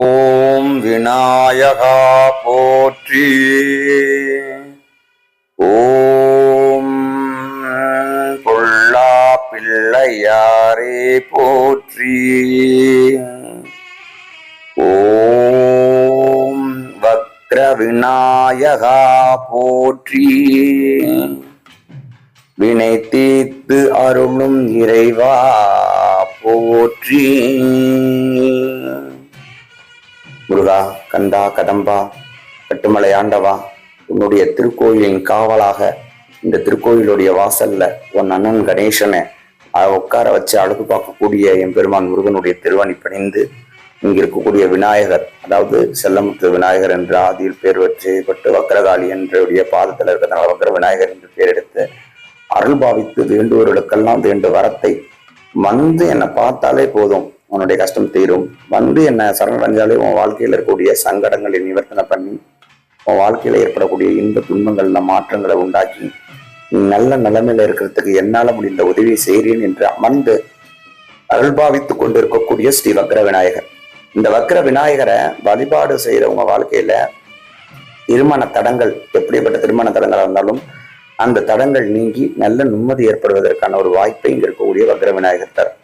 ஓம் விநாயகா போற்றி. ஓம் பொல்லா பிள்ளையாரே போற்றி. ஓம் வக்ர விநாயகா போற்றி. வினை தீர்த்து அருளும் இறைவா போற்றி. கந்தா கதம்பா கட்டுமலை ஆண்டவா உன்னுடைய திருக்கோயிலின் காவலாக இந்த திருக்கோயிலுடைய வாசல்ல உன் அண்ணன் கணேசனை உட்கார வச்சு அழகு பார்க்கக்கூடிய என் பெருமான் முருகனுடைய திருவணி பணிந்து இங்க இருக்கக்கூடிய விநாயகர் அதாவது செல்லமுத்து விநாயகர் என்ற ஆதியில் பேர் வச்சுப்பட்டு வக்கரகாளி என்றுடைய பாதத்தில் இருக்கிறதுனால வக்கர விநாயகர் என்று பேர் எடுத்து அருள் பாவித்து வேண்டுவர்களுக்கெல்லாம் வேண்டு வரத்தை வந்து என்னை பார்த்தாலே போதும். உன்னுடைய கஷ்டம் தீரும். வந்து என்னை சரணடைஞ்சாலே உன் வாழ்க்கையில் இருக்கக்கூடிய சங்கடங்களை நிவர்த்தனை பண்ணி உன் வாழ்க்கையில ஏற்படக்கூடிய இன்ப துன்பங்கள்ல மாற்றங்களை உண்டாக்கி நல்ல நிலைமையில இருக்கிறதுக்கு என்னால முடிந்த உதவியை செய்கிறேன் என்று அமர்ந்து அருள்பாவித்துக் கொண்டிருக்கக்கூடிய ஸ்ரீ வக்ர விநாயகர். இந்த வக்ர விநாயகரை வழிபாடு செய்கிறவங்க வாழ்க்கையில திருமண தடங்கள் எப்படிப்பட்ட திருமண தடங்களா இருந்தாலும் அந்த தடங்கள் நீங்கி நல்ல நிம்மதி ஏற்படுவதற்கான ஒரு வாய்ப்பை இங்க இருக்கக்கூடிய வக்ர விநாயகர் தரும்.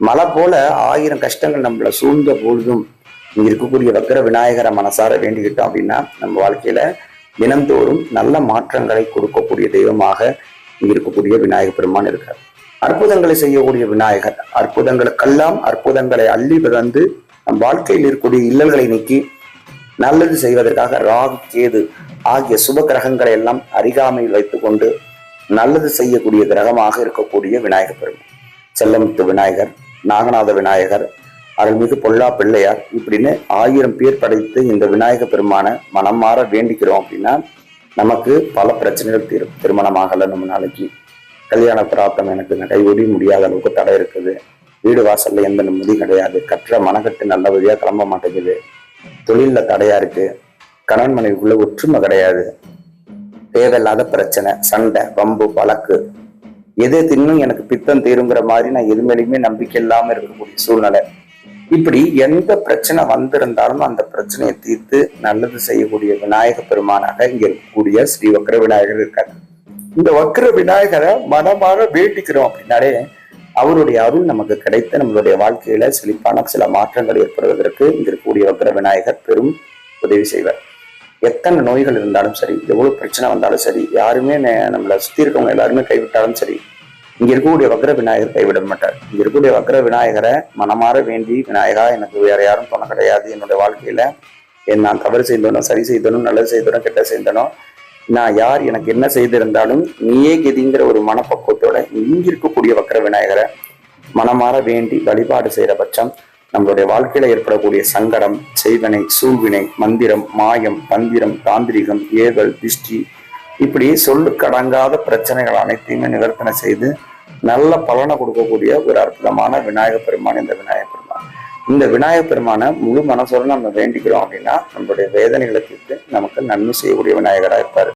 மலை போல ஆயிரம் கஷ்டங்கள் நம்மளை சூழ்ந்த பொழுதும் இருக்கக்கூடிய வக்கர விநாயகரை மனசார வேண்டிக்கிட்டோம் அப்படின்னா நம்ம வாழ்க்கையில தினந்தோறும் நல்ல மாற்றங்களை கொடுக்கக்கூடிய தெய்வமாக இருக்கக்கூடிய விநாயகர் பெருமான் இருக்கார். அற்புதங்களை செய்யக்கூடிய விநாயகர். அற்புதங்களுக்கெல்லாம் அற்புதங்களை அள்ளி பிறந்து நம் வாழ்க்கையில் இருக்கக்கூடிய இல்லல்களை நீக்கி நல்லது செய்வதற்காக ராகு கேது ஆகிய சுப கிரகங்களை எல்லாம் அருகாமையில் வைத்துக்கொண்டு நல்லது செய்யக்கூடிய கிரகமாக இருக்கக்கூடிய விநாயகர் பெருமான். செல்லமுத்து விநாயகர் நாகநாத விநாயகர் அருள்மிகு பொல்லா பிள்ளையார் இப்படின்னு ஆயிரம் பேர் படைத்து இந்த விநாயக பெருமான மனம் மாற வேண்டிக்கிறோம் அப்படின்னா நமக்கு பல பிரச்சனைகள் தீரும். திருமணம் ஆகலை நம்ம நாளைக்கு கல்யாண பிராப்தம் எனக்கு கைவிடி முடியாத அளவுக்கு தடை இருக்குது. வீடு வாசல்ல எந்த நிம்மதி கிடையாது. கற்ற மனக்கட்டு நல்லபடியா கிளம்ப மாட்டேங்குது. தொழில்ல தடையா இருக்கு. கணவன் மனைவிக்குள்ள ஒற்றுமை கிடையாது. தேவையில்லாத பிரச்சனை சண்டை வம்பு வழக்கு. எதை தின்னும் எனக்கு பித்தம் தீருங்கிற மாதிரி நான் எது மேலேயுமே நம்பிக்கை இல்லாம இருக்கக்கூடிய சூழ்நிலை. இப்படி எந்த பிரச்சனை வந்திருந்தாலும் அந்த பிரச்சனையை தீர்த்து நல்லது செய்யக்கூடிய விநாயக பெருமானாக இங்க இருக்கக்கூடிய ஸ்ரீ வக்கர விநாயகர் இருக்காரு. இந்த வக்கர விநாயகரை மனமாக வேண்டிக்கிறோம் அப்படின்னாலே அவருடைய அருள் நமக்கு கிடைத்து நம்மளுடைய வாழ்க்கையில செழிப்பான சில மாற்றங்கள் ஏற்படுவதற்கு இங்க இருக்கக்கூடிய வக்கர விநாயகர் பெரும் உதவி செய்வார். எத்தனை நோய்கள் இருந்தாலும் சரி எவ்வளவு பிரச்சனை வந்தாலும் சரி யாருமே நம்மளை சுத்தி இருக்கவங்க எல்லாருமே கைவிட்டாலும் சரி இங்க இருக்கக்கூடிய வக்ர விநாயகர் கைவிட மாட்டார். இங்க இருக்கக்கூடிய வக்ர விநாயகரை மனமாற வேண்டி விநாயகா எனக்கு வேற யாரும் பணம் கிடையாது. என்னுடைய வாழ்க்கையில என் நான் தவறு செய்தனும் சரி செய்தனும் நல்லது செய்தனும் கெட்ட செய்தனோ நான் யார் எனக்கு என்ன செய்திருந்தாலும் நீயே கெதிங்கிற ஒரு மனப்பக்குவத்தோட இங்க இருக்கக்கூடிய வக்ர விநாயகரை மனமாற வேண்டி வழிபாடு செய்யற பட்சம் நம்மளுடைய வாழ்க்கையில ஏற்படக்கூடிய சங்கடம் செய்வனை சூழ்வினை மந்திரம் மாயம் தந்திரம் தாந்திரிகம் ஏவல் திஷ்டி இப்படி சொல்லுக்கடங்காத பிரச்சனைகள் அனைத்தையுமே நிவர்த்தனை செய்து நல்ல பலனை கொடுக்கக்கூடிய ஒரு அற்புதமான விநாயக பெருமான் இந்த விநாயகர் பெருமான். இந்த விநாயக பெருமானை முழு மனசோட நம்ம வேண்டிக்கிறோம் அப்படின்னா நம்மளுடைய வேதனைகளை தீர்த்து நமக்கு நன்மை செய்யக்கூடிய விநாயகரா இருப்பார்.